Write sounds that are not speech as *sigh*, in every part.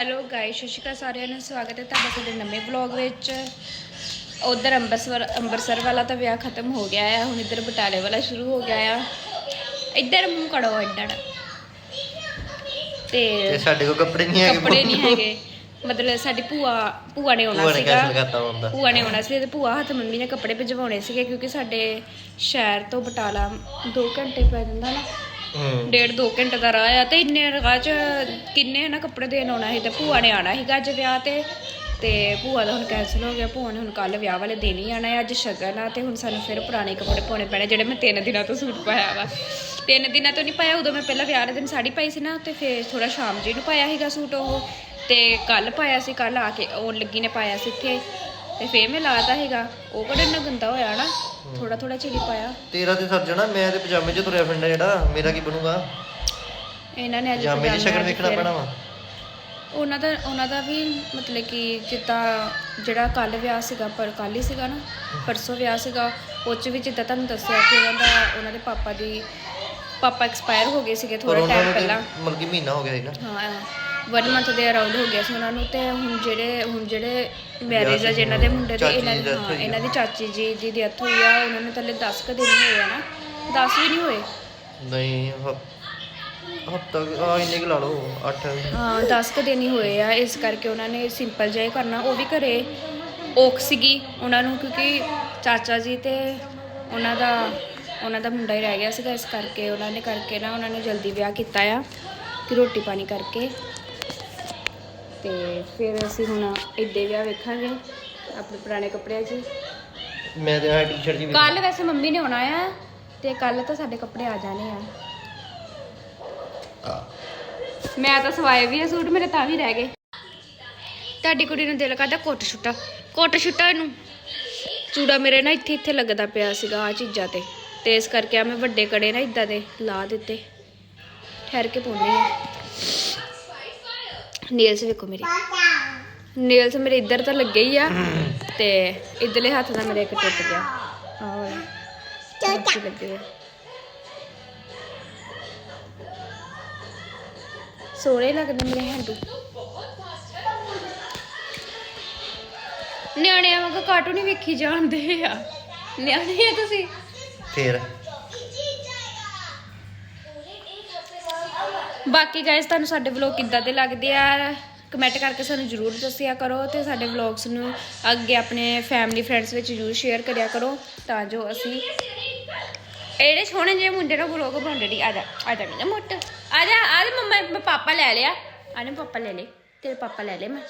Hello guys ਸਤਿ ਸ਼੍ਰੀ ਅਕਾਲ ਸਾਰਿਆਂ ਨੂੰ ਸਵਾਗਤ ਹੈ ਤੁਹਾਡਾ ਸਾਡੇ ਨਵੇਂ ਵਲੌਗ ਵਿੱਚ। ਉਧਰ ਅੰਮ੍ਰਿਤਸਰ ਅੰਮ੍ਰਿਤਸਰ ਵਾਲਾ ਤਾਂ ਵਿਆਹ ਖਤਮ ਹੋ ਗਿਆ ਆ ਹੁਣ ਇੱਧਰ ਬਟਾਲੇ ਵਾਲਾ ਸ਼ੁਰੂ ਹੋ ਗਿਆ ਆ। ਇੱਧਰ ਮੂੰਹ ਕੜੋ ਇੱਧਰ। ਤੇ ਸਾਡੇ ਕੋਲ ਕੱਪੜੇ ਨਹੀਂ ਹੈਗੇ ਕੱਪੜੇ ਨਹੀਂ ਹੈਗੇ। ਮਤਲਬ ਸਾਡੀ ਭੂਆ ਭੂਆ ਨੇ ਆਉਣਾ ਸੀਗਾ। ਭੂਆ ਨੇ ਆਉਣਾ ਸੀ ਤੇ ਭੂਆ ਹੱਥ ਮੰਮੀ ਨੇ ਕੱਪੜੇ ਭਿਜਵਾਉਣੇ ਸੀਗੇ ਕਿਉਂਕਿ ਸਾਡੇ ਸ਼ਹਿਰ ਤੋਂ ਬਟਾਲਾ 2 ਘੰਟੇ ਪੈ ਜਾਂਦਾ ਨਾ। ਹੂੰ ਡੇਢ ਦੋ ਘੰਟੇ ਦਾ ਰਾਹ ਆ ਤੇ ਇੰਨੇ ਰਾਹ ਚ ਕਿੰਨੇ ਨਾ ਕੱਪੜੇ ਦੇਣ ਆਉਣਾ ਸੀ ਤੇ ਭੂਆ ਨੇ ਆਣਾ ਸੀਗਾ ਅੱਜ ਵਿਆਹ ਤੇ। ਤੇ ਭੂਆ ਦਾ ਹੁਣ ਕੈਨਸਲ ਹੋ ਗਿਆ, ਭੂਆ ਨੇ ਹੁਣ ਕੱਲ ਵਿਆਹ ਵਾਲੇ ਦਿਨ ਹੀ ਆਣਾ ਹੈ, ਅੱਜ ਸ਼ਗਨ ਆ ਤੇ ਹੁਣ ਸਾਨੂੰ ਫਿਰ ਪੁਰਾਣੇ ਕੱਪੜੇ ਪਾਉਣੇ ਪੈਣੇ, ਜਿਹੜੇ ਮੈਂ ਤਿੰਨ ਦਿਨਾਂ ਤੋਂ ਸੂਟ ਪਾਇਆ ਵਾ। ਤਿੰਨ ਦਿਨਾਂ ਤੋਂ ਨਹੀਂ ਪਾਇਆ, ਉਦੋਂ ਮੈਂ ਪਹਿਲਾਂ ਵਿਆਹ ਵਾਲੇ ਦਿਨ ਸਾੜੀ ਪਾਈ ਸੀ ਨਾ, ਤੇ ਫਿਰ ਥੋੜਾ ਸ਼ਾਮ ਜੀ ਨੂੰ ਪਾਇਆ ਸੀਗਾ ਸੂਟ ਉਹ। ਤੇ ਕੱਲ ਪਾਇਆ ਸੀ ਕੱਲ ਆ ਕੇ ਉਹ ਲੱਗੀ ਨੇ ਪਾਇਆ ਸੀ ਇੱਥੇ। ਤੇ ਫੇਰ ਮੈਂ ਲਾਤਾ ਸੀਗਾ। ਉਹ ਕਿਹੜਾ ਇੰਨਾ ਗੰਦਾ ਹੋਇਆ ਨਾ ਥੋੜਾ ਥੋੜਾ ਚਿਰ ਪਾਇਆ। ਤੇਰਾ ਤੇ ਸਰ ਜਾਣਾ ਮੈਂ ਤੇ ਪਜਾਮੇ 'ਚ ਤੁਰਿਆ ਫਿਰਦਾ ਜਿਹੜਾ ਮੇਰਾ ਕੀ ਬਣੂਗਾ? ਇਹਨਾਂ ਨੇ ਅੱਜ ਪਜਾਮੇ ਪਜਾਮੇ ਸ਼ਕਲ ਵੇਖਣਾ ਪੈਣਾ ਵਾ। ਉਹਨਾਂ ਦਾ ਉਹਨਾਂ ਦਾ ਵੀ ਮਤਲਬ ਕਿ ਜਿੱਦਾਂ ਜਿਹੜਾ ਕੱਲ ਵਿਆਹ ਸੀਗਾ ਪਰ ਕੱਲ ਹੀ ਸੀਗਾ ਨਾ ਪਰਸੋਂ ਵਿਆਹ ਸੀਗਾ ਉਹ 'ਚ ਵੀ ਜਿੱਦਾਂ ਤੁਹਾਨੂੰ ਦੱਸਿਆ ਕਿ ਉਹਨਾਂ ਦਾ ਉਹਨਾਂ ਦੇ ਪਾਪਾ ਦੀ ਪਾਪਾ ਐਕਸਪਾਇਰ ਹੋ ਗਏ ਸੀਗੇ ਥੋੜਾ ਟਾਈਮ ਪਹਿਲਾਂ। ਮਤਲਬ ਕਿ ਮਹੀਨਾ ਹੋ ਗਿਆ ਸੀ ਨਾ। ਹਾਂ ਵਨ ਮੰਥ ਦੇ ਅਰਾਊਂਡ ਹੋ ਗਿਆ ਸੀ ਉਹਨਾਂ ਨੂੰ ਤੇ ਹੁਣ ਜਿਹੜੇ ਹੁਣ ਜਿਹੜੇ ਮੈਰਿਜ ਆ ਜਿਹਨਾਂ ਦੇ ਮੁੰਡੇ ਦੇ ਇਹਨਾਂ ਦੀ ਹਾਂ। ਇਹਨਾਂ ਦੀ ਚਾਚੀ ਜੀ ਦੀ ਡੈਥ ਹੋਈ ਆ ਉਹਨਾਂ ਨੂੰ ਥੱਲੇ 10 ਕੁ ਦਿਨ ਹੀ ਹੋਏ ਆ ਨਾ। 10 ਵੀ ਨਹੀਂ ਹੋਏ? ਨਹੀਂ ਹਫਤਾ ਆ ਇੰਨੇ ਕੁ ਲਾ ਲਓ 8 ਹਾਂ 10 ਕੁ ਦਿਨ ਹੀ ਹੋਏ ਆ ਇਸ ਕਰਕੇ ਉਹਨਾਂ ਨੇ ਸਿੰਪਲ ਜਿਹਾ ਹੀ ਕਰਨਾ। ਉਹ ਵੀ ਘਰੇ ਔਖ ਸੀਗੀ ਉਹਨਾਂ ਨੂੰ ਕਿਉਂਕਿ ਚਾਚਾ ਜੀ ਤੇ ਉਹਨਾਂ ਦਾ ਉਹਨਾਂ ਦਾ ਮੁੰਡਾ ਹੀ ਰਹਿ ਗਿਆ ਸੀਗਾ ਇਸ ਕਰਕੇ ਉਹਨਾਂ ਨੇ ਕਰਕੇ ਨਾ ਉਹਨਾਂ ਨੇ ਜਲਦੀ ਵਿਆਹ ਕੀਤਾ ਆ ਕਿ ਰੋਟੀ ਪਾਣੀ ਕਰਕੇ। ਤੇ ਫਿਰ ਅਸੀਂ ਹੁਣ ਇੱਦੇ ਵਿਆਹ ਵੇਖਾਂਗੇ ਆਪਣੇ ਪੁਰਾਣੇ ਕੱਪੜਿਆਂ 'ਚ। ਮੈਂ ਤੇ ਆ ਟੀ-ਸ਼ਰਟ ਜੀ ਕੱਲ ਵੈਸੇ ਮੰਮੀ ਨੇ ਆਉਣਾ ਆ ਤੇ ਕੱਲ ਤਾਂ ਸਾਡੇ ਕੱਪੜੇ ਆ ਜਾਣੇ ਆ। ਮੈਂ ਤਾਂ ਸਵਾਏ ਵੀ ਆ ਸੂਟ ਮੇਰੇ ਤਾਂ ਵੀ ਰਹਿ ਗਏ। ਤੁਹਾਡੀ ਕੁੜੀ ਨੂੰ ਦਿਲ ਕਰਦਾ ਕੋਟ ਛੁੱਟਾ। ਕੋਟ ਛੁੱਟਾ ਇਹਨੂੰ। ਚੂੜਾ ਮੇਰੇ ਨਾ ਇੱਥੇ ਇੱਥੇ ਲੱਗਦਾ ਪਿਆ ਸੀਗਾ ਆ ਚੀਜ਼ਾਂ ਤੇ। ਤੇ ਇਸ ਕਰਕੇ ਆ ਮੈਂ ਵੱਡੇ ਕੜੇ ਨਾ ਇਦਾਂ ਦੇ ਲਾ ਦਿੱਤੇ। ਠਹਿਰ ਕੇ ਪਾਉਣੀ ਆ ਨੇਲਸ ਵੇਖੋ ਮੇਰੇ। ਨੇਲਸ ਮੇਰੇ ਇੱਧਰ ਤਾਂ ਲੱਗੇ ਹੀ ਆ ਤੇ ਇਧਰਲੇ ਹੱਥ ਦਾ ਮੇਰੇ ਇੱਕ ਟੁੱਟ ਗਿਆ। ਆਹ ਚੋਟਾ ਲੱਗੇ ਆ। ਸੋਹਣੇ ਲੱਗਦੇ ਮੇਰੇ ਹੈਂਡੂ। ਨਿਆਣਿਆਂ ਵਾਂਗ ਕਾਰਟੂਨ ਹੀ ਵੇਖੀ ਜਾਂਦੇ ਆ। ਨਿਆਣੇ ਆ ਤੁਸੀਂ? ਫੇਰ। ਬਾਕੀ ਗਾਇਸ ਤੁਹਾਨੂੰ ਸਾਡੇ ਵਲੌਗ ਕਿੱਦਾਂ ਦੇ ਲੱਗਦੇ ਆ? ਕਮੈਂਟ ਕਰਕੇ ਸਾਨੂੰ ਜਰੂਰ ਦੱਸਿਆ ਕਰੋ ਤੇ ਸਾਡੇ ਵਲੌਗਸ ਨੂੰ ਅੱਗੇ ਆਪਣੇ ਫੈਮਿਲੀ ਫਰੈਂਡਸ ਵਿੱਚ ਜਰੂਰ ਸ਼ੇਅਰ ਕਰਿਆ ਕਰੋ ਤਾਂ ਜੋ ਅਸੀਂ ਇਹੜੇ ਸੋਹਣੇ ਜਿਹੇ ਮੁੰਡੇ ਦਾ ਵਲੌਗ ਬਣਾਉਂਦੇ ਦੀ ਆ ਜਾ ਆ ਜਾ ਮੇਰਾ ਮੁੱਟ ਆ ਜਾ ਆ ਜਾ ਮੰਮਾ, ਮੈਂ ਪਾਪਾ ਲੈ ਲਿਆ। ਆ ਪਾਪਾ ਲੈ ਲੈ, ਤੇਰੇ ਪਾਪਾ ਲੈ ਲੈ ਮੈਂ।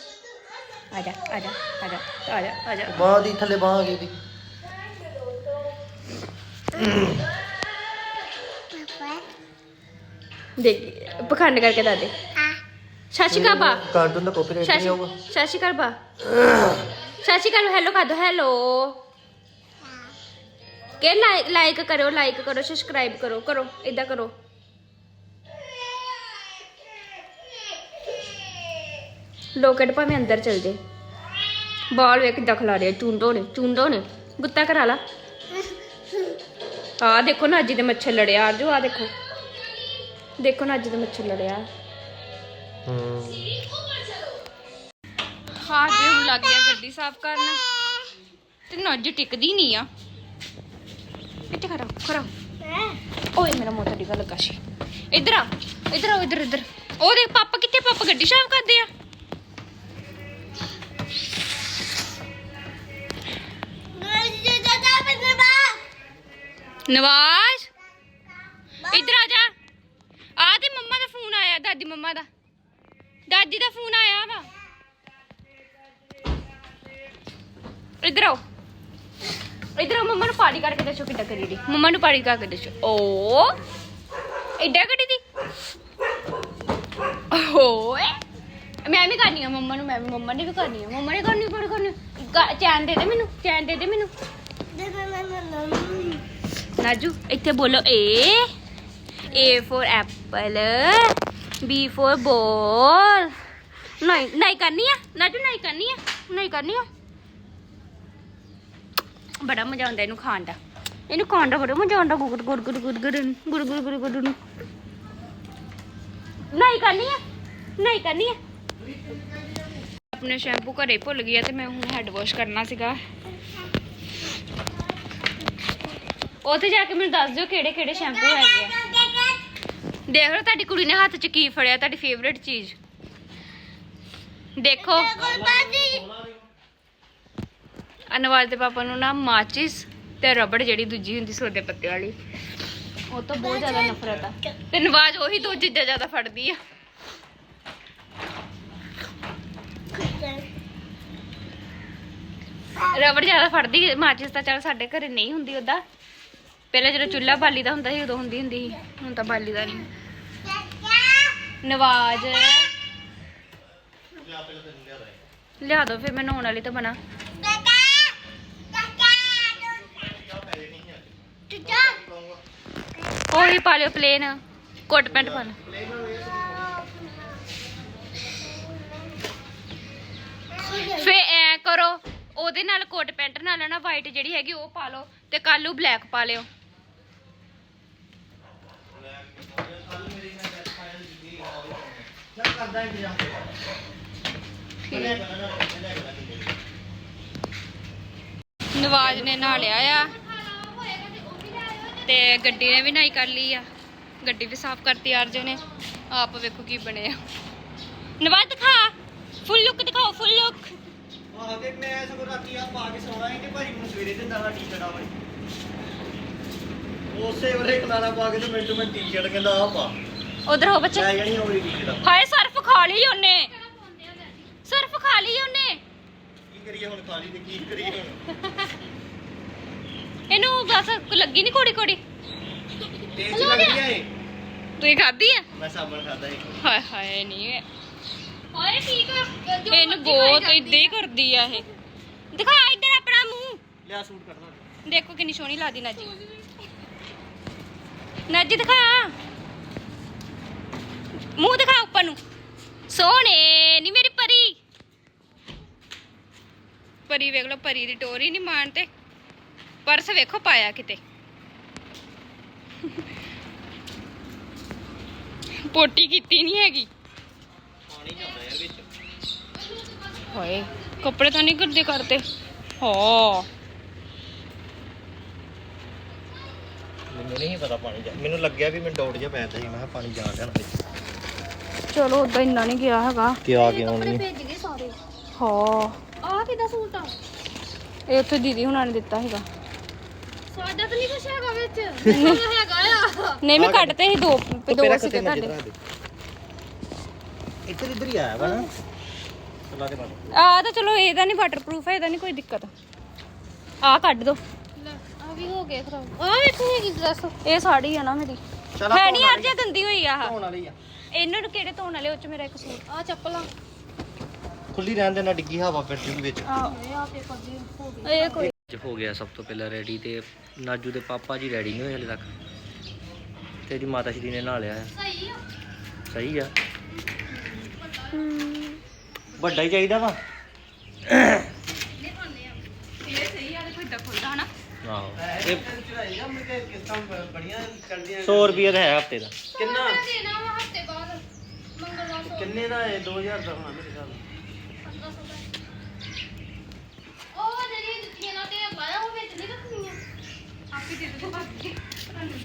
ਆ ਜਾ ਆ ਜਾ ਆ ਜਾ ਆ ਜਾ ਆ ਜਾ। ਬਾਹ ਦੀ ਥੱਲੇ ਬਾਹ ਆ ਗਈ ਦੀ ਦੇਖ ਪਖੰਡ ਕਰਕੇ ਦੱਸ ਦੇ। ਅਕਾਲ ਬਾ ਕਾਰਟੂਨ ਦਾ ਕਾਪੀਰਾਈਟ ਨਹੀਂ ਆਊਗਾ ਸਤਿ ਸ਼੍ਰੀ ਅਕਾਲ ਬਾ ਸ਼੍ਰੀ ਅਕਾਲ ਹੈਲੋ ਕਰ ਦੋ ਹੈਲੋ ਕੇ ਲਾਈਕ ਲਾਈਕ ਕਰੋ ਲਾਈਕ ਕਰੋ ਸਬਸਕ੍ਰਾਈਬ ਕਰੋ ਕਰੋ ਇਦਾਂ ਕਰੋ। ਲੋਕਟ ਭਾਵੇਂ ਅੰਦਰ ਚਲ ਜੇ। ਬਾਲ ਵੇਖ ਕਿੱਦਾਂ ਖਿਲਾ ਰਿਹਾ ਚੁੰਦੋ ਨੇ ਚੁੰਦੋ ਨੇ। ਗੁੱਤਾ ਕਰਾ ਲਾ। ਆ ਦੇਖੋ ਨਾ ਅੱਜ ਦੇ ਮੱਛਰ ਲੜਿਆ ਆਜੋ ਆ ਦੇਖੋ। ਦੇਖੋ ਨਾ ਅੱਜ ਦੇ ਮੱਛਰ ਲੜਿਆ। ਹੂੰ, ਹਾਂ, ਜੇ ਹੁਣ ਲੱਗ ਗਿਆ ਗੱਡੀ ਸਾਫ਼ ਕਰਨ। ਤੇ ਨੱਜ ਟਿਕਦੀ ਨਹੀਂ ਆ। ਇੱਥੇ ਖੜਾ ਖੜਾ। ਓਏ, ਮੇਰਾ ਮੋਟਾ ਡਿੱਗਾ ਲੱਗਾ ਸੀ। ਇੱਧਰ ਆ ਇੱਧਰ ਆ, ਇੱਧਰ ਇੱਧਰ। ਉਹ ਦੇਖ, ਪਾਪਾ ਕਿੱਥੇ, ਪਾਪਾ ਗੱਡੀ ਸਾਫ਼ ਕਰਦੇ ਆ? ਨਵਾਜ਼? ਇੱਧਰ ਆ ਜਾ। ਆ ਤੇ ਮੰਮਾ ਦਾ ਫੋਨ ਆਇਆ ਦਾਦੀ ਮੰਮਾ ਦਾ ਦਾਦੀ ਦਾ ਫੋਨ ਆਇਆ ਵਾ ਇੱਧਰ ਆਓ ਇੱਧਰ ਆਓ ਮੰਮਾ ਨੂੰ ਪਾਣੀ ਕਰਕੇ ਦੱਸੋ ਕਿੱਦਾਂ ਕਰੀ ਦੀ ਮੰਮਾ ਨੂੰ ਪਾਣੀ ਕਰਕੇ ਦੱਸੋ ਓ ਇੱਦਾਂ ਕਰੀ ਦੀ ਓਏ ਮੈਂ ਵੀ ਕਰਨੀ ਆ ਮੰਮਾ ਨੂੰ ਮੈਂ ਵੀ ਮੰਮਾ ਨੇ ਵੀ ਕਰਨੀ ਆ ਮੰਮਾ ਨੇ ਕਰਨੀ ਪਰ ਕਰਨੀ ਚੈਨ ਦੇ ਦੇ ਮੈਨੂੰ ਚੈਨ ਦੇ ਦੇ ਮੈਨੂੰ ਨਾਜੂ ਇੱਥੇ ਬੋਲੋ A A for apple B for ਬੋਲ ਨਹੀਂ ਨਹੀਂ ਕਰਨੀ ਆ ਨਾਜੂ ਨਹੀਂ ਕਰਨੀ ਆ ਨਹੀਂ ਕਰਨੀ ਆ ਬੜਾ ਮਜ਼ਾ ਆਉਂਦਾ ਇਹਨੂੰ ਖਾਣ ਦਾ ਇਹਨੂੰ ਖਾਣ ਦਾ ਬੜਾ ਮਜ਼ਾ ਆਉਂਦਾ ਗੁਰ ਗੁਰ ਗੁਰ ਗੁਰ ਗੁਰ ਗੁਰ ਗੁਰ ਗੁਰ ਗੁਰ ਨੂੰ ਨਹੀਂ ਕਰਨੀ ਆ ਨਹੀਂ ਕਰਨੀ ਆ ਆਪਣੇ ਸ਼ੈਂਪੂ ਘਰੇ ਭੁੱਲ ਗਈ ਆ ਤੇ ਮੈਂ ਹੁਣ ਹੈਡ ਵਾਸ਼ ਕਰਨਾ ਸੀਗਾ ਉੱਥੇ ਜਾ ਕੇ ਮੈਨੂੰ ਦੱਸ ਦਿਓ ਕਿਹੜੇ ਕਿਹੜੇ ਸ਼ੈਂਪੂ ਹੈਗੇ ਆ ਦੇਖ ਲਓ, ਤੁਹਾਡੀ ਕੁੜੀ ਨੇ ਹੱਥ 'ਚ ਕੀ ਫੜਿਆ, ਤੁਹਾਡੀ ਫੇਵਰੇਟ ਚੀਜ਼। ਦੇਖੋ। ਅਨਵਾਜ ਦੇ ਪਾਪਾ ਨੂੰ ਨਾ ਮਾਚਿਸ ਤੇ ਰਬੜ ਜਿਹੜੀ ਦੂਜੀ ਹੁੰਦੀ ਸੋਦੇ ਪੱਤੇ ਵਾਲੀ। ਉਹ ਤੋਂ ਬਹੁਤ ਜ਼ਿਆਦਾ ਨਫ਼ਰਤ ਆ। ਤੇ ਨਵਾਜ ਉਹੀ ਦੋ ਚੀਜ਼ਾਂ ਜ਼ਿਆਦਾ ਫੜਦੀ ਆ। ਰਬੜ ਜ਼ਿਆਦਾ ਫੜਦੀ, ਮਾਚਿਸ ਤਾਂ ਚੱਲ ਸਾਡੇ ਘਰੇ ਨਹੀਂ ਹੁੰਦੀ ਉਹਦਾ ਪਹਿਲਾਂ ਜਦੋਂ ਚੁੱਲ੍ਹਾ ਬਾਲੀ ਦਾ ਹੁੰਦਾ ਸੀ, ਉਦੋਂ ਹੁੰਦੀ ਹੁੰਦੀ ਸੀ। ਹੁਣ ਤਾਂ ਬਾਲੀ ਦਾ ਨਹੀਂ। ਨਵਾਜ। ਲਿਆ ਦੋ। ਫਿਰ ਮੈਂ ਨਹਾਉਣ ਵਾਲੀ ਤਾਂ ਬਣਾ। ਉਹੀ ਪਾ ਲਿਓ ਪਲੇਨ ਕੋਟ ਪੈਂਟ ਪਾ ਲਓ। ਫੇ ਐ ਕਰੋ ਉਹਦੇ ਨਾਲ ਕੋਟ ਪੈਂਟ ਨਾਲ ਨਾ ਵਾਈਟ ਜਿਹੜੀ ਹੈਗੀ ਉਹ ਪਾ ਲਓ ਤੇ ਕੱਲ ਨੂੰ ਬਲੈਕ ਪਾ ਲਿਓ। ਨਵਾਜ ਨੇ ਨਹਾ ਲਿਆ ਆ। ਤੇ ਗੱਡੀ ਨੇ ਵੀ ਨਹਾਈ ਕਰ ਲਈ ਆ। ਗੱਡੀ ਵੀ ਸਾਫ਼ ਕਰਤੀ ਅਰਜਨ ਨੇ। ਆਪ ਵੇਖੋ ਕੀ ਬਣਿਆ ਨਵਾਜ ਦਿਖਾ। ਫੁੱਲ ਲੁੱਕ ਦਿਖਾਓ ਫੁੱਲ ਲੁੱਕ। ਆਹ ਤੇ ਮੈਂ ਸਗੋਂ ਰਾਤੀ ਆ ਪਾ ਕੇ ਸੌਣਾ ਹੈ ਕਿ ਭਾਈ ਮੈਨੂੰ ਸਵੇਰੇ ਦਿੰਦਾ ਵਾ ਟੀ-ਸ਼ਰਟ ਆ ਭਾਈ ਉਸੇ ਵੇਲੇ ਕਲਾਰਾ ਪਾ ਕੇ ਤੇ ਮਿੰਟੋ ਮਿੰਟ ਟੀ-ਸ਼ਰਟ ਕਹਿੰਦਾ ਆ ਪਾ। ਉਧਰ ਹੋ ਬੱਚੇ। ਹਾਏ ਸਰਫ ਖਾ ਲਈ ਉਹਨੇ। ਸਰਫ ਖਾ ਲਈ ਉਹਨੇ। ਕੀ ਕਰੀਏ ਹੁਣ ਖਾਲੀ ਤੇ ਕੀ ਕਰੀਏ ਹੁਣ? ਇਹਨੂੰ ਬਸ ਲੱਗੀ ਨਹੀਂ ਕੋੜੀ ਕੋੜੀ। ਲੱਗਦੀ ਤੂੰ ਖਾਦੀ ਆ? ਮੈਂ ਸਾਬਣ ਖਾਦਾ ਇਹ ਹਾਏ ਹਾਏ ਨਹੀਂ ਹਾਏ ਠੀਕ ਆ। ਇਹਨੂੰ ਬਹੁਤ ਇਦਾਂ ਹੀ ਕਰਦੀ ਆ ਇਹ। ਦਿਖਾ ਇੱਧਰ ਆਪਣਾ ਮੂੰਹ। ਲਿਆ ਸੂਟ ਕੱਢਦਾ ਦੇਖੋ ਕਿੰਨੀ ਸੋਹਣੀ ਲੱਗਦੀ ਨਾਜੀ। ਨਾਜੀ ਦਿਖਾ। ਮੂੰਹ ਦਿਖਾ ਉੱਪਰ ਨੂੰ। ਸੋਹਣੇ ਨਹੀਂ ਮੇਰੀ ਪਰੀ? ਪਰੀ ਵੇਖ ਲਓ ਪਰੀ ਦੀ ਟੋਰੀ ਨਹੀਂ ਮਾਣ ਤੇ। ਪਰਸ ਵੇਖੋ ਪਾਇਆ ਕਿਤੇ। ਪੋਟੀ ਕੀਤੀ ਨਹੀਂ ਹੈਗੀ। ਪਾਣੀ ਜਾਂਦਾ ਯਾਰ ਵਿੱਚ। ਹਾਏ ਕੱਪੜੇ ਤਾਂ ਨਹੀਂ ਗੰਦੇ ਕਰਦੇ। ਹਾਂ। ਮੈਨੂੰ ਨਹੀਂ ਪਤਾ ਪਾਣੀ ਜਾ ਮੈਨੂੰ ਲੱਗਿਆ ਵੀ ਮੈਂ ਡਾਊਟ ਜਿਹਾ ਪੈਂਦਾ ਸੀ ਮੈਂ ਕਿਹਾ ਪਾਣੀ ਜਾ ਰਿਹਾ ਵਿੱਚ। ਚਲੋ ਉਦਾਂ ਇੰਨਾ ਨਹੀਂ ਗਿਆ ਹੈਗਾ। ਕਿ ਆ ਕੇ ਆਉਣੀ ਭੇਜ ਗਏ ਸਾਰੇ। ਹਾਂ। ਆਹ ਕਿਦਾ ਸੂਟ ਆ ਇਹ ਉੱਥੇ ਦੀਦੀ ਹੁਣਾਂ ਨੇ ਦਿੱਤਾ ਹੈਗਾ ਸਾਡਾ ਤਾਂ ਨਹੀਂ ਕੁਛ ਹੈਗਾ ਵਿੱਚ। *laughs* ਹੈਗਾ ਆ। ਨਹੀਂ ਮੈਂ ਕੱਢਤੇ ਸੀ ਦੋ ਦੋ ਸੀਗੇ ਤੁਹਾਡੇ। ਇੱਧਰ ਇੱਧਰ ਹੀ ਆਇਆ ਵਾ ਨਾ। ਚਲਾ ਦੇ ਬਾਅਦ ਆ ਤਾਂ ਚਲੋ ਇਹਦਾ ਨਹੀਂ ਵਾਟਰਪ੍ਰੂਫ ਹੈ ਇਹਦਾ ਨਹੀਂ ਕੋਈ ਦਿੱਕਤ। ਆ ਕੱਢ ਦੋ। ਲੈ ਆ ਵੀ ਹੋ ਗਿਆ ਖਰਾਬ। ਆ ਵੇਖੋ ਹੈਗੀ ਡਰੈਸ ਇਹ ਸਾੜੀ ਆ ਨਾ ਮੇਰੀ। ਚੱਲ ਹੈ ਨਹੀਂ ਯਾਰ ਜੇ ਗੰਦੀ ਹੋਈ ਆ ਆਹ। ਧੋਣ ਵਾਲੀ ਆ। ਇਹਨਾਂ ਨੂੰ ਕਿਹੜੇ ਧੋਣ ਵਾਲੇ ਉਹ ਚ ਮੇਰਾ ਇੱਕ ਸੂਟ। ਆ ਚੱਪਲਾਂ। ਖੁੱਲੀ ਰਹਿਣ ਦੇ ਨਾ ਡਿੱਗੀ ਹਵਾ ਫਿਰ ਜੂਗੀ ਵਿੱਚ। ਆ ਇਹ ਆ ਪੇਪਰ ਦੀ ਹੋ ਗਈ। ਇਹ ਕੋਈ ਹੋ ਗਿਆ ਸਭ ਤੋਂ ਪਹਿਲਾਂ ਰੈਡੀ ਤੇ ਨਾਜੂ ਦੇ ਪਾਪਾ ਜੀ ਰੈਡੀ ਨਹੀਂ ਹੋਏ ਹਲੇ ਤੱਕ। ਤੇ ਇਹਦੀ ਮਾਤਾ ਸ਼੍ਰੀ ਨੇ ਨਹਾ ਲਿਆ ਸਹੀ ਆ। ਸਹੀ ਆ। ਵੱਡਾ ਹੀ ਚਾਹੀਦਾ ਵਾ। ਇਹ ਸਹੀ ਆ ਕੋਈ ਖੁੱਲਦਾ ਹਨਾ। ਆਹੋ। ਇਹ 100 ਰੁਪਏ ਦਾ ਹੈ ਹਫ਼ਤੇ ਦਾ। ਕਿੰਨਾ ਦੇਣਾ ਵਾ ਹਫ਼ਤੇ ਕਿੰਨੇ ਦਾ ਹੈ 2000 ਦਾ ਹੋਣਾ ਮੇਰੇ ਖਿਆਲ 1500 ਦਾ ਉਹ ਜਿਹੜੀ ਜੁੱਤੀਆਂ ਨਾਲ ਤੇ ਪਾਇਆ ਉਹ ਵਿੱਚ ਨਹੀਂ ਰੱਖਣੀਆਂ। ਆਪੀ ਦੇ ਦੋ ਬਾਕੀ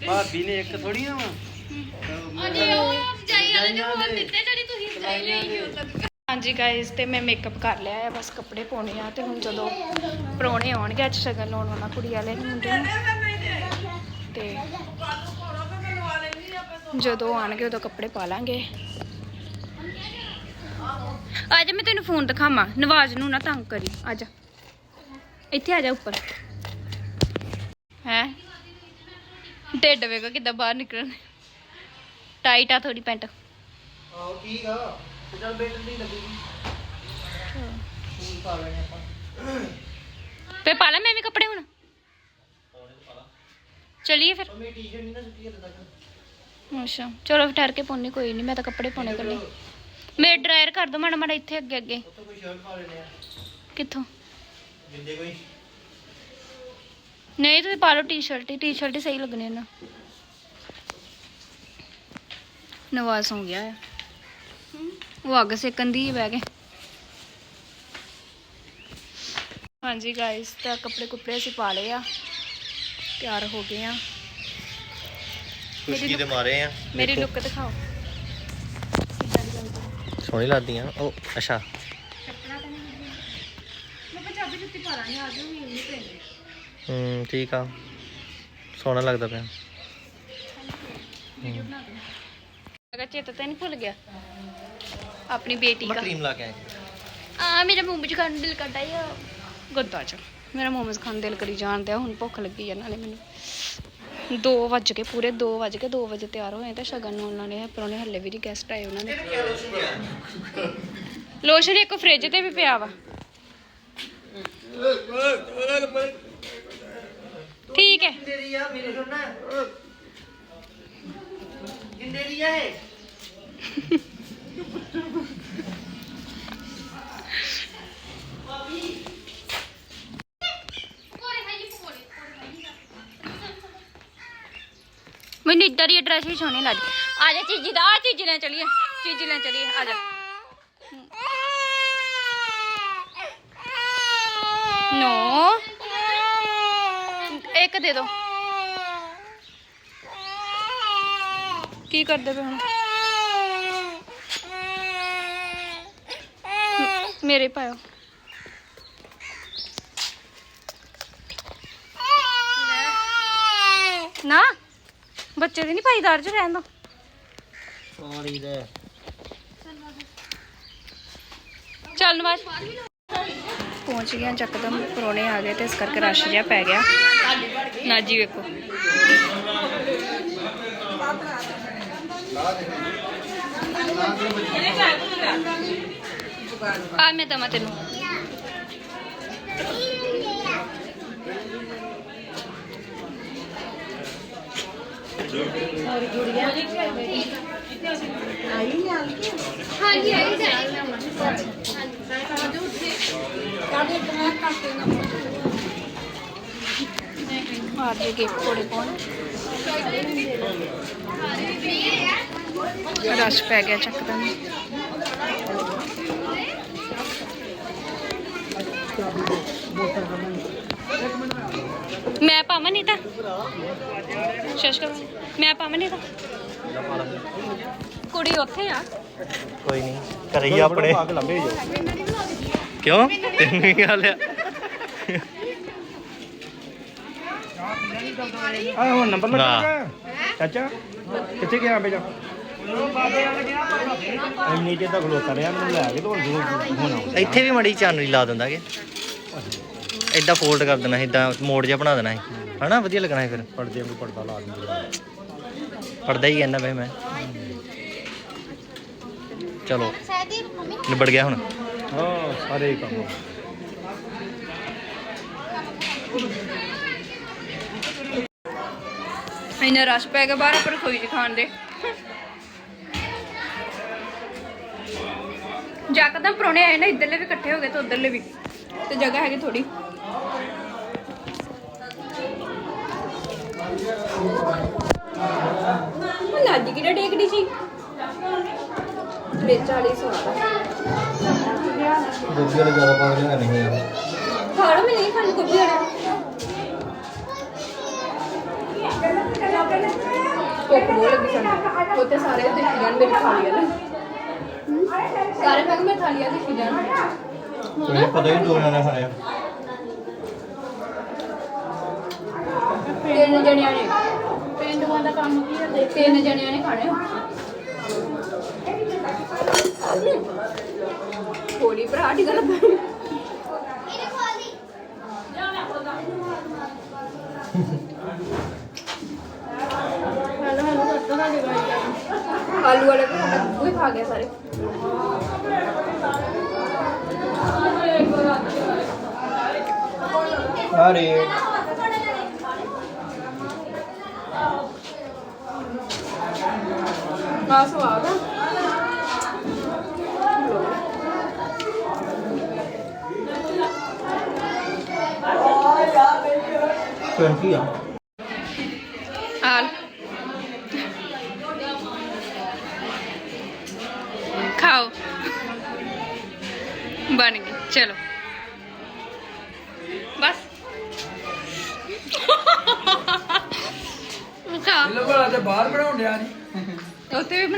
ਭਾਬੀ ਨੇ ਇੱਕ ਥੋੜੀ ਆ ਵਾ ਅਜੇ ਉਹ ਜਾਈ ਵਾਲੇ ਨੇ ਹੋਰ ਦਿੱਤੇ ਜਿਹੜੀ ਤੁਸੀਂ ਜਾਈ ਲਈ ਉਹ ਹਾਂਜੀ ਗਾਇਸ ਤੇ ਮੈਂ ਮੇਕਅਪ ਕਰ ਲਿਆ ਹੈ ਬਸ ਕੱਪੜੇ ਪਾਉਣੇ ਆ ਤੇ ਹੁਣ ਜਦੋਂ ਪਰੋਣੇ ਆਉਣਗੇ ਅੱਜ ਸ਼ਗਨ ਲਾਉਣ ਵਾਲਾ ਕੁੜੀ ਵਾਲੇ ਨੇ ਮੁੰਡੇ ਨੂੰ। ਤੇ ਜਦੋਂ ਆਣਗੇ ਉਦੋਂ ਕੱਪੜੇ ਪਾ ਲਾਂਗੇ। ਅੱਜ ਮੈਂ ਤੈਨੂੰ ਫੋਨ ਦਿਖਾਵਾਂ। ਨਵਾਜ਼ ਨੂੰ ਨਾ ਤੰਗ ਕਰੀ। ਆ ਜਾ। ਇੱਥੇ ਆ ਜਾ ਉੱਪਰ। ਹੈ? ਢਿੱਡ ਵੇਖੋ ਕਿੱਦਾਂ ਬਾਹਰ ਨਿਕਲਣ ਟਾਈਟ ਆ ਥੋੜੀ ਪੈਂਟ। ਆਹੋ ਠੀਕ ਆ। ਚੱਲ ਬੇਟ ਨਹੀਂ ਲੱਗੂਗੀ ਪਾ ਲੈਣੇ ਆਪਾਂ। ਤੇ ਪਾ ਲੈ ਮੈਂ ਵੀ ਕੱਪੜੇ ਹੁਣ। ਚਲਿਏ ਫਿਰ। ਮੇਰੀ ਟੀ-ਸ਼ਰਟ ਨਹੀਂ ਨਾ ਸੁੱਕੀ ਅੱਛਾ। ਚਲੋ ਫਿਰ ਠਹਿਰ ਕੇ ਪਾਉਣੀ ਕੋਈ ਨਹੀਂ ਮੈਂ ਤਾਂ ਕੱਪੜੇ ਪਾਉਣੇ ਕੱਲੇ ਮੇਰੇ ਡਰਾਇਰ ਕਰ ਦੋ ਮਾੜਾ ਮਾੜਾ ਇੱਥੇ ਅੱਗੇ ਅੱਗੇ। ਉੱਥੇ ਕੋਈ ਸ਼ਰਟ ਪਾ ਲੈਣੇ ਆ। ਕਿੱਥੋਂ? ਜਿੰਦੇ ਕੋਈ। ਨਹੀਂ ਤੁਸੀਂ ਪਾ ਲਓ ਟੀ-ਸ਼ਰਟ ਹੀ ਟੀ-ਸ਼ਰਟ ਹੀ ਸਹੀ ਲੱਗਣੇ ਨਾ। ਨਵਾਜ਼ ਸੌਂ ਗਿਆ ਆ। ਉਹ ਅੱਗ ਸੇਕਣ ਦੀ ਬਹਿ ਕੇ ਹਾਂਜੀ ਗਾਇਸ ਤਾਂ ਕੱਪੜੇ ਕੁੱਪੜੇ ਅਸੀਂ ਪਾ ਲਏ ਆ। ਤਿਆਰ ਹੋ ਗਏ ਆ। ਖੁਸ਼ਕੀ ਦੇ ਮਾਰੇ ਆ। ਮੇਰੀ ਲੁੱਕ ਦਿਖਾਓ। ਸੋਹਣੀ ਲੱਗਦੀਆਂ। ਉਹ ਅੱਛਾ। ਚੱਪਣਾ ਤਾਂ ਨਹੀਂ ਮੈਂ ਪੰਜਾਬੀ ਜੁੱਤੀ ਪਾ ਲਾਂਗੀ ਆ ਜਾਓ ਵੀ ਨਹੀਂ ਪੈਂਦੇ ਹੂੰ ਠੀਕ ਆ। ਸੋਹਣਾ ਲੱਗਦਾ ਪਿਆ। ਅਗਰ ਚੇਤਾ ਤਾਂ ਨਹੀਂ ਭੁੱਲ ਗਿਆ। ਆਪਣੀ ਬੇਟੀ ਦਾ। ਕਰੀਮ ਲਾ ਕੇ ਆਇਆ ਆ ਮੇਰਾ ਮੋਮੋਜ਼ ਖਾਣ ਨੂੰ ਦਿਲ ਕਰਦਾ ਆ। ਗੁੱਦਾ ਚ। ਮੇਰਾ ਮੋਮੋਜ਼ ਖਾਣ ਨੂੰ ਦਿਲ ਕਰੀ ਹੁਣ ਭੁੱਖ ਲੱਗੀ ਆ ਨਾਲੇ ਮੈਨੂੰ। 2 ਵਜ ਕੇ ਪੂਰੇ 2 ਵਜ ਕੇ 2 ਵਜੇ ਤਿਆਰ ਹੋਏ ਤੇ ਸ਼ਗਨ ਨੂੰ ਉਹਨਾਂ ਨੇ ਪਰੋਣੇ ਹੱਲੇ ਵੀ ਨਹੀਂ ਗੈਸਟ ਆਏ ਉਹਨਾਂ ਦੇ। ਲੋਸ਼ਨ ਇੱਕ ਫ੍ਰਿਜ ਤੇ ਵੀ ਪਿਆ ਵਾ। ਠੀਕ ਹੈ। ਮੇਰੇ ਸੁਣਨਾ *laughs* ਮੈਨੂੰ ਇੱਧਰ ਹੀ ਡਰੈਸ ਵੀ ਸੋਹਣੀ ਲੱਗਦੀ। ਆ ਜਾ ਚੀਜੀ ਦਾ, ਆ ਚੀਜੀ ਲੈ ਚਲੀਏ, ਚੀਜੀ ਲੈ ਚਲੀਏ, ਆ ਜਾ। ਨੋ। ਇੱਕ ਦੇ ਦੋ। ਕੀ ਕਰਦੇ ਪਏ ਹੁਣ? ਮੇਰੇ ਪਾਇਓ। ਨਾ। ਬੱਚੇ ਦੀ ਨਹੀਂ ਪਾਈਦਾਰ ਚ ਰਹਿਣ ਦੋ। ਸੌਰੀ ਦੇ ਚੱਲ ਨਵਾਜ਼। ਪਹੁੰਚ ਗਿਆ ਚੱਕਦਮ ਪਰੋਣੇ ਆ ਗਏ ਤੇ ਇਸ ਕਰਕੇ ਰਸ਼ ਜਿਹਾ ਪੈ ਗਿਆ। ਨਾਜੀ ਵੇਖੋ। ਆ ਮੈਂ ਦਮਾ ਤੈਨੂੰ। ਹਾਂਜੀ ਆਈ ਜਾਈ ਆ ਜੇ ਗੇ ਕੋੜੇ ਪਾਉਣ ਰਸ਼ ਪੈ ਗਿਆ ਚੱਕਦਮ ਮੈਂ ਪਾਵਾਂ ਨਹੀਂ ਤਾਂ ਸ਼ਸ਼ ਕਰੋ ਮੈਂ ਪਾਵਾਂ ਨਹੀਂ ਤਾਂ ਕੁੜੀ ਉੱਥੇ ਆ। ਕੋਈ ਨਹੀਂ ਹੀ ਆਪਣੇ। ਕਿਉਂ? ਤੈਨੂੰ ਗੱਲ ਆ? ਆ ਹੁਣ ਨੰਬਰ। ਲੱਗਾ ਚਾਚਾ। ਕਿੱਥੇ ਗਿਆ ਬੇਜਾ ਇੰਨੀ ਤੱਕ ਖਲੋਤਾ ਰਿਹਾ ਮੈਨੂੰ ਲੈ ਕੇ ਤੋਂ ਹੁਣ। ਇੱਥੇ ਵੀ ਮੜੀ ਚਾਨਣੀ ਲਾ ਦਿੰਦਾ ਕਿ? ਏਦਾਂ ਫੋਲਡ ਕਰ ਦੇਣਾ ਏਦਾਂ ਮੋੜ ਜਿਹਾ ਬਣਾ ਦੇਣਾ ਸੀ। ਹਨਾ? ਵਧੀਆ ਲੱਗਣਾ ਸੀ ਫਿਰ। ਪੜਦੇ ਨੂੰ ਪੜਦਾ ਲਾ ਦਿੰਦੇ ਪੜਦਾ ਹੀ ਕਹਿੰਦਾ ਬਈ ਮੈਂ। ਚਲੋ। ਨਿਬੜ ਗਿਆ ਹੁਣ। ਹਾਂ ਸਾਰੇ ਹੀ ਕੰਮ। ਇੰਨਾ ਰਸ਼ ਪੈ ਗਿਆ ਬਾਹਰ ਆਪਾਂ ਰਸੋਈ 'ਚ ਖਾਣ ਦੇ। ਜੱਕਦਮ ਪਰੋਣੇ ਆਏ ਨਾ ਇੱਧਰਲੇ ਵੀ ਇਕੱਠੇ ਹੋ ਗਏ ਤੇ ਉੱਧਰਲੇ ਵੀ। ਤੇ ਜਗ੍ਹਾ ਹੈਗੀ ਥੋੜੀ ਨਾਦੀ ਕਿਹੜਾ ਡੇਕਦੀ ਸੀ ਵਿੱਚ ਵਾਲੀ ਸਵਾਦ ਦੁੱਧ ਵਾਲੇ ਜ਼ਿਆਦਾ ਪਾ ਕੇ ਨਹੀਂ ਯਾਰ ਖਾਣਾ ਮੈਂ ਨਹੀਂ ਖਾਣੀ ਕੁਝ ਵੀ ਭੁੱਖ ਬਹੁਤ ਲੱਗੀ ਸਾਨੂੰ। ਉੱਥੇ ਸਾਰੇ ਦੇਖੀ ਜਾਣ ਮੇਰੀ ਥਾਲੀ ਵਾਲਾ ਸਾਰੇ ਮੈਂ ਕਿਹਾ ਮੈਂ ਥਾਲੀ ਵਾਲਾ ਦੇਖੀ ਜਾਣ ਕੋਈ ਪਤਾ ਹੀ ਦੋ ਜਣੇ ਖਾਇਆ ਤਿੰਨ ਜਣਿਆਂ ਨੇ। ਪਿੰਡਾਂ ਦਾ ਕੰਮ ਕੀ ਹੈ ਤਿੰਨ ਜਣਿਆਂ ਨੇ ਖਾਣੇ। ਹੋਲੀ ਭਰਾ ਢੀ ਗੱਲ ਇਹਨੇ ਖਵਾਲੀ ਆਲੂ ਵਾਲੇ ਕੋਈ ਖਾ ਗਿਆ ਸਾਰੇ। ਅਰੇ ਆ ਸਵਾਦ ਆ। ਟਵੈਂਟੀ ਆ। ਆਲ। ਖਾਓ। ਬਣ ਗਈ। ਚਲੋ।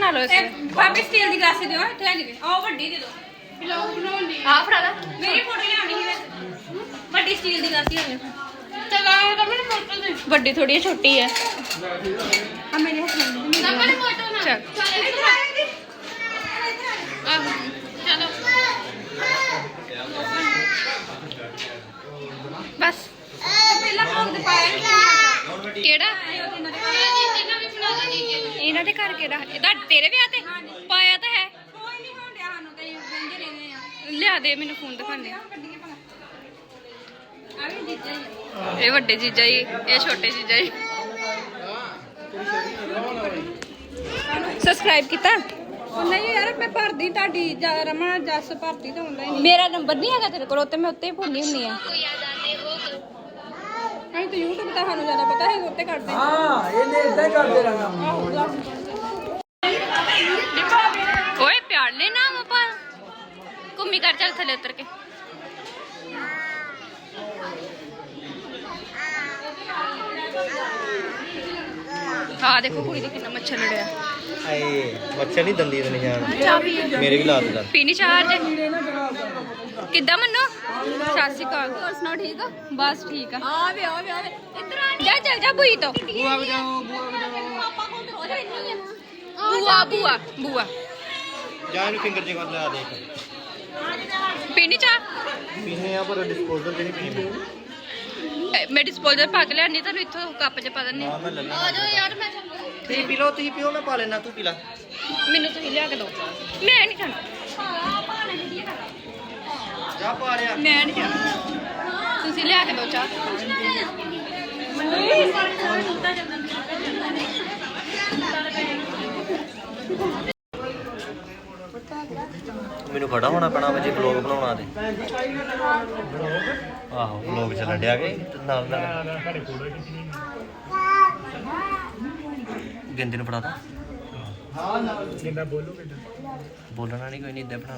ਬਣਾ ਲਓ ਇਸ ਭਾਬੀ ਸਟੀਲ ਦੀ ਗਲਾਸੀ ਦਿਓ ਇੱਥੇ ਨਹੀਂ ਆਓ ਵੱਡੀ ਦੇ ਦਿਓ। ਪਿਲਾਓ ਬਣਾਉਣੀ ਆ। ਫੜਾ ਲੈ। ਮੇਰੀ ਫੋਟੋ ਲਿਆਉਣੀ ਹੈ ਵੱਡੀ ਸਟੀਲ ਦੀ ਗਲਾਸੀ ਹੋਵੇ ਚਲਾਓ ਤਾਂ ਮੈਨੂੰ ਮੋਟਰ ਦੇ। ਵੱਡੀ ਥੋੜੀ ਜਿਹੀ ਛੋਟੀ ਹੈ ਆ ਮੇਰੇ ਹਸਬੰਦ ਦੀ ਨਾ ਮੈਨੂੰ ਮੋਟਰ ਨਾ ਚੱਲ। ਚੱਲ ਇੱਧਰ ਆ। ਆਹੋ ਚਲੋ। ਬਸ। ਪਹਿਲਾਂ ਭੋਗ ਦੇ ਪਾਇਆ ਨਹੀਂ ਕਿਹੜਾ ਇਹਨਾਂ ਦੇ ਇਹਨਾਂ ਵੀ ਬਣਾ ਦੇ ਜੀ ਇਹਨਾਂ ਦੇ ਘਰ ਕਿਹੜਾ? ਇਹਦਾ ਤੇਰੇ ਵਿਆਹ ਤੇ ਪਾਇਆ ਤਾਂ ਹੈ। ਕੋਈ ਨਹੀਂ ਹੋਣ ਡਿਆ ਸਾਨੂੰ ਤੇ ਬੰਦੇ ਰਹਿੰਦੇ ਆ। ਲਿਆ ਦੇ ਮੈਨੂੰ ਫੋਨ ਦਿਖਾਣੇ ਕੱਢੀਏ ਭਲਾ। ਆ ਵੀ ਜੀਜਾ ਹੀ ਆ। ਇਹ ਵੱਡੇ ਜੀਜਾ ਜੀ ਇਹ ਛੋਟੇ ਜੀਜਾ ਜੀ ਸਬਸਕ੍ਰਾਈਬ ਕੀਤਾ? ਉਹ ਨਹੀਂ ਯਾਰ ਮੈਂ ਭਰਦੀ ਤੁਹਾਡੀ ਜ- ਰਮਨ ਜੱਸ ਭਰਤੀ ਤਾਂ ਹੁੰਦਾ ਹੀ। ਨਹੀਂ ਮੇਰਾ ਨੰਬਰ ਨਹੀਂ ਹੈਗਾ ਤੇਰੇ ਕੋਲ ਉੱਤੇ ਮੈਂ ਉੱਤੇ ਹੀ ਭੁੰਨੀ ਹੁੰਨੀ ਆ। ਅਸੀਂ ਤਾਂ YouTube ਤਾਂ ਸਾਨੂੰ ਜ਼ਿਆਦਾ ਪਤਾ ਹੈ ਉੱਤੇ ਕਰਦੇ ਹਾਂ। ਇਹਨੇ ਇਦਾਂ ਹੀ ਕਰਦੇ ਰਹਿਣਾ ਓਏ ਪਿਆਰ ਲੈ ਨਾ ਮਪਾ ਘੁੰਮੀ ਕਰ ਚੱਲ ਥੱਲੇ ਉਤਰ ਕੇ। ਆ ਦੇਖੋ ਕੁੜੀ ਦੇ ਕਿੰਨਾ ਮੱਛਰ ਲੜਿਆ। ਆਏ ਬੱਚਾ ਨਹੀਂ ਦੰਦੀ ਤੇ ਨਿਸ਼ਾਨ ਚਾਹ ਪੀ। ਮੇਰੇ ਵੀ ਲਾਤ ਦਾ। ਪੀਣੀ ਜੇ ਕਿੱਦਾਂ ਮੰਨੋ? ਸਤਿ ਸ਼੍ਰੀ ਅਕਾਲ। ਹੋਰ ਸੁਣਾਓ ਠੀਕ ਆ ਬਸ ਠੀਕ ਆ। ਆ ਵੇ ਆ ਵੇ ਆ ਵੇ ਇੱਧਰ ਆ। ਜਾ ਚੱਲ ਜਾ ਬੁਈ ਤੋਂ। ਬੂਆ ਵਜਾਓ ਬੂਆ ਵਜਾਓ। ਪਾਪਾ ਕੋਲ ਰੋਜ਼ ਰਹਿਣੀ ਆ ਬੂਆ ਬੂਆ ਬੂਆ। ਜਾਂ ਇਹਨੂੰ ਫਿੰਗਰ ਜੇ ਕਰ ਲਿਆ ਦੇਖ। ਪੀਣੀ ਚਾਹ? ਪੀਨੇ ਆ ਪਰ ਡਿਸਪੋਜ਼ਲ ਜਿਹੜੀ ਪੀਣੀ। ਮੈਂ ਡਿਸਪੋਜ਼ਲ ਪਾ ਕੇ ਲਿਆਣੀ ਤੁਹਾਨੂੰ ਇੱਥੋਂ ਕੱਪ 'ਚ ਪਾ ਦਿੰਨੀ ਲੈ ਲਾਂ ਆ ਜਾਓ ਯਾਰ ਮੈਂ ਤੁਸੀਂ ਪੀ ਲਓ ਤੁਸੀਂ ਪੀਓ ਮੈਂ ਪਾ ਲੈਣਾ ਤੂੰ ਪੀ ਲੈ। ਮੈਨੂੰ ਤੁਸੀਂ ਲਿਆ ਕੇ ਦਿਓ ਮੈਂ ਨਹੀਂ ਖਾਣਾ। ਪਾ ਮੈਂ ਨਹੀਂ ਖਾਣਾ ਤੁਸੀਂ ਲਿਆ ਕੇ ਦਿਓ ਚਾਹ ਮੈਨੂੰ ਖੜਾ ਹੋਣਾ ਪੈਣਾ ਵਾ ਜੇ ਵਲੌਗ ਬਣਾਉਣਾ ਤੇ। ਆਹੋ ਵਲੌਗ ਚੱਲਣ ਡਿਆ ਕੇ ਤੇ ਨਾਲ ਨਾਲ। ਗੰਦੇ ਨੂੰ ਫੜਾਤਾ? ਹਾਂ ਨਾਲ। ਬੋਲੋ ਬੋਲਣਾ ਨਹੀਂ ਕੋਈ ਨਹੀਂ ਇੱਦਾਂ ਬਣਾ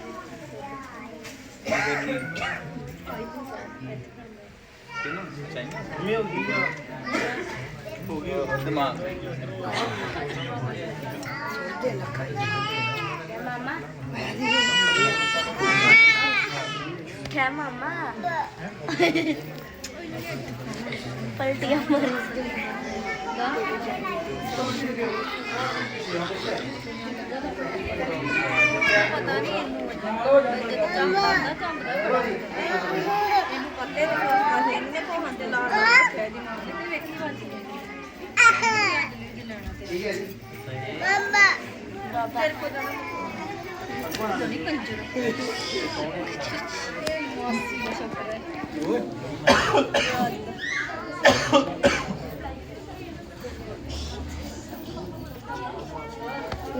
ਹੋ ਗਿਆ ਦਿਮਾਗ ਮਾਮਾ ਕਿਆ ਮਾਮਾ ਪਲਟੀਆਂ ਮਾਰੀ ਪਤਾ ਨਹੀਂ ਇਹਨੂੰ ਜਦੋਂ ਚੰਮਦਾ ਚੰਮਦਾ ਇਹਨੂੰ ਪੱਤੇ ਤੇ ਕੋਲ ਇਹਨੇ ਕੋਹਨ ਤੇ ਲਾ ਲਾ ਰੱਖਿਆ ਦੀ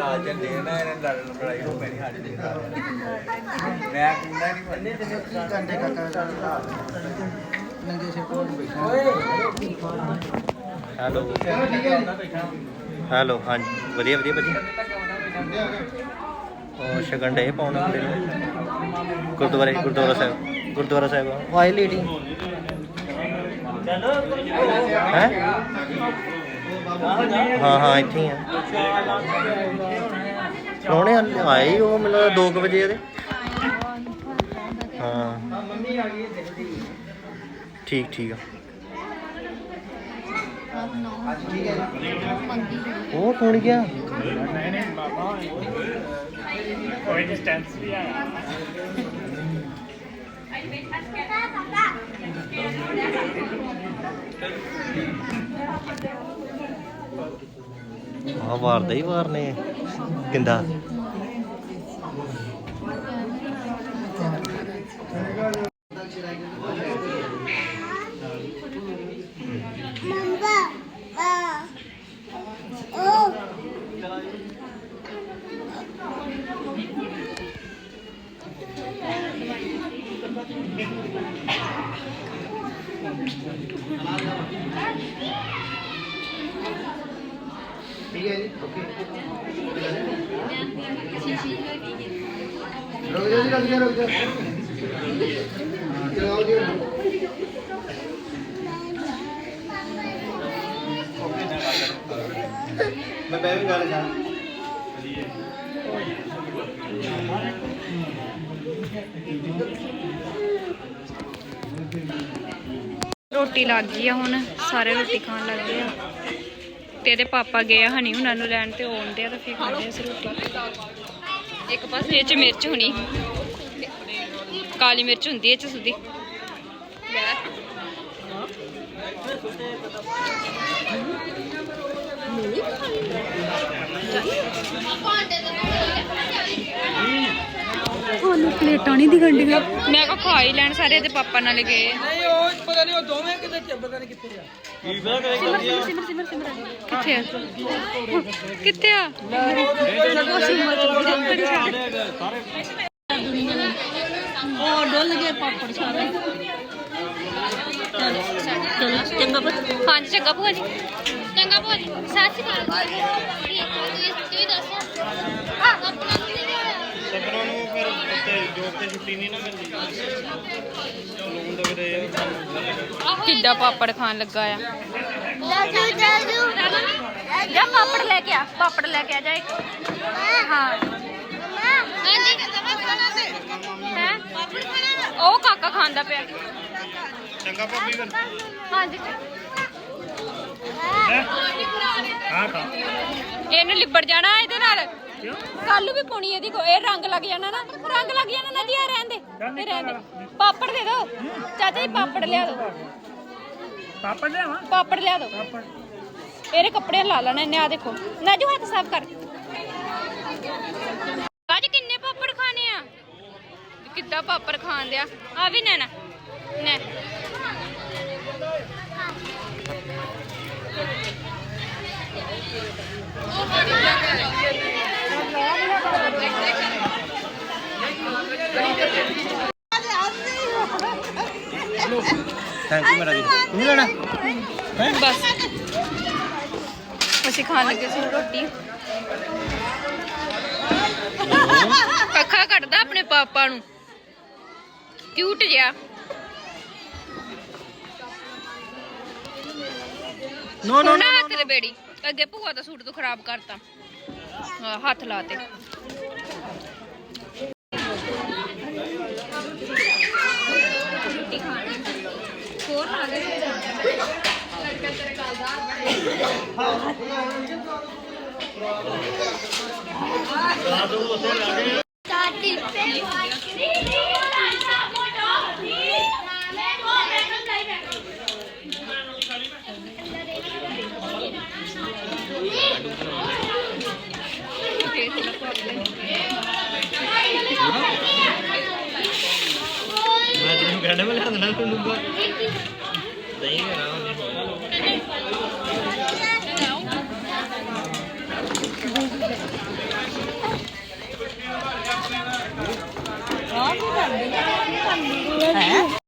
ਨਾਲ ਚੱਲੇ ਨਾ ਇਹਨੇ ਲੜਨ ਲੜਾਈ ਹੋ ਪੈਣੀ ਸਾਡੇ ਦੇ ਮੈਂ ਕੁੰਡਾ ਨਹੀਂ ਬੰਨੇ ਤੇ ਕੀ ਕੰਡੇ ਕਾਕਾ ਨੰਗੇ ਸੇ ਕੋਲ ਬੈਠਾ। ਹੈਲੋ। ਹੈਲੋ ਹਾਂਜੀ। ਵਧੀਆ ਵਧੀਆ ਭਾਜੀ। ਉਹ ਸ਼ਗਨ ਡੇ ਪਾਉਣ ਮੁੰਡੇ ਨੂੰ। ਗੁਰਦੁਆਰੇ ਗੁਰਦੁਆਰਾ ਸਾਹਿਬ ਗੁਰਦੁਆਰਾ ਸਾਹਿਬ ਆਏ ਲੇਡੀ ਹੈ? ਹਾਂ ਹਾਂ, ਇੱਥੇ ਹੀ ਆ। ਪ੍ਰਾਹੁਣੇ ਆਏ ਉਹ ਮੈਨੂੰ 2 ਵਜੇ ਇਹਦੇ। ਹਾਂ। ਠੀਕ ਠੀਕ ਆ। ਉਹ ਕੌਣ ਗਿਆ? ਨਹੀਂ ਨਹੀਂ ਬਾਬਾ ਕੋਈ ਡਿਸਟੈਂਸ ਵੀ ਆ ਆ ਵਾਰਦਾ ਹੀ ਵਾਰਨੇ ਕਿੰਦਾ? ਮੰਮਾ ਆ ਠੀਕ ਹੈ ਜੀ ਓਕੇ। ਰੁਕ ਜਾ ਜੀ ਰੁਕ ਜਾ ਰੁਕ ਜਾ। ਹਾਂ, ਚਲਾਓ ਜੀ। ਮੈਂ ਬੈਠ ਵੀ ਗੱਲ ਕਰ। ਰੋਟੀ ਲੱਗ ਗਈ ਆ ਹੁਣ ਸਾਰੇ ਰੋਟੀ ਖਾਣ ਲੱਗ ਗਏ ਆ। ਤੇ ਇਹਦੇ ਪਾਪਾ ਗਏ ਆ ਹਨੀ ਉਹਨਾਂ ਨੂੰ ਲੈਣ ਤੇ ਉਹ ਆਉਂਦੇ ਆ ਤਾਂ ਫੇਰ ਖਾਂਦੇ ਆ ਅਸੀਂ ਰੋਟੀ ਇੱਕ ਪਾਸੇ ਇਹ ਚ ਮਿਰਚ ਹੋਣੀ। ਕਾਲੀ ਮਿਰਚ ਹੁੰਦੀ ਇਹ ਚ ਸੁਦੀ। ਤੁਹਾਨੂੰ ਪਲੇਟਾਂ ਨਹੀਂ ਦਿਖਣ ਡੀਆਂ ਮੈਂ ਕਹਾ ਖਾ ਹੀ ਲੈਣ ਸਾਰੇ ਇਹਦੇ ਪਾਪਾ ਨਾਲ ਗਏ। ਨਹੀਂ ਉਹ ਪਤਾ ਨਹੀਂ ਉਹ ਦੋਵੇਂ ਕਿਤੇ ਚ ਪਤਾ ਨਹੀਂ ਕਿੱਥੇ ਆ। ਕਿੱਥੇ ਆ? ਕਿੱਥੇ ਆ? ਉਹ ਡੁੱਲ ਗਏ ਪਾਪੜ ਸਾਰੇ। ਚੰਗਾ ਪੁੱਤ। ਹਾਂਜੀ ਚੰਗਾ ਭੂਆ ਜੀ। ਚੰਗਾ ਭੋਜ। ਸਤਿ ਸ਼੍ਰੀ ਅਕਾਲ। ਤੁਸੀਂ ਤੁਸੀਂ ਦੱਸੋ। ਆਪਣਾ ਕੀ ਹੋਇਆ? ਸਭਨਾਂ ਨੂੰ ਫਿਰ ਉੱਤੇ ਜੋਬ ਤੇ ਛੁੱਟੀ ਨਹੀਂ ਨਾ ਮਿਲਦੀ। ਲੋਨ ਦਾ ਵੀਰੇ ਕਿੱਡਾ ਪਾਪੜ ਖਾਣ ਲੱਗਾ ਆ। ਦਾਦੂ ਦਾਦੂ ਜਾ। ਪਾਪੜ ਲੈ ਕੇ ਆ ਪਾਪੜ ਲੈ ਕੇ ਆ ਜਾ ਇੱਕ। ਹਾਂ। ਹਾਂਜੀ। ਹੈ? ਉਹ ਕਾਕਾ ਖਾਂਦਾ ਪਿਆ। ਚੰਗਾ ਭਾਬੀ ਫਿਰ। ਹਾਂਜੀ। ਹਾਂ? ਖਾ ਇਹਨੂੰ ਲਿਬੜ ਜਾਣਾ ਇਹਦੇ ਨਾਲ। ਕੱਲ ਵੀ ਪੁਣੀ ਇਹਦੀ ਕੋ ਇਹ ਰੰਗ ਲੱਗ ਜਾਣਾ ਨਾ। ਰੰਗ ਲੱਗ ਜਾਣਾ ਨਾ ਜੀ ਇਹ ਰਹਿਣ ਦੇ। ਇਹ ਰਹਿਣ ਦੇ। ਪਾਪੜ ਦੇ ਦੋ। ਚਾਚਾ ਜੀ ਪਾਪੜ ਲਿਆ ਦੋ। ਪਾਪਾ ਲਿਆਵਾਂ? ਪਾਪੜ ਲਿਆ ਦੋ। ਇਹਦੇ ਕੱਪੜੇ ਲਾ ਲੈਣੇ ਨੇ ਆ ਦੇਖੋ। ਨਾਜੂ ਹੱਥ ਸਾਫ਼ ਕਰ। ਅੱਜ ਕਿੰਨੇ ਪਾਪੜ ਖਾਣੇ ਆ? ਕਿੱਦਾਂ ਪਾਪੜ ਖਾਣ ਦਿਆ? ਆ ਵੀ ਨੈਣਾ ਨੈ। ਥੈਂਕ ਯੂ ਮੇਰਾ ਜੀ ਤੂੰ ਲੈਣਾ? ਬਸ। ਅਸੀਂ ਖਾਣ ਲੱਗੇ ਸੀ ਰੋਟੀ। ਅੱਖਾਂ ਕੱਢਦਾ ਆਪਣੇ ਪਾਪਾ ਨੂੰ। ਕਿਊਟ ਜਿਹਾ। ਨੋ ਨੋ ਨਾ ਦੇ ਬੇੜੀ ਅੱਗੇ ਭੂਆ ਦਾ ਸੂਟ ਤੋਂ ਖਰਾਬ ਕਰਤਾ। ਹਾਂ, ਹੱਥ ਲਾਤੇ ਰੋਟੀ ਖਾਣੀ ਹੋਰ ਲਾ ਦੇ ਦਾਦੀ ਮੈਂ 哎。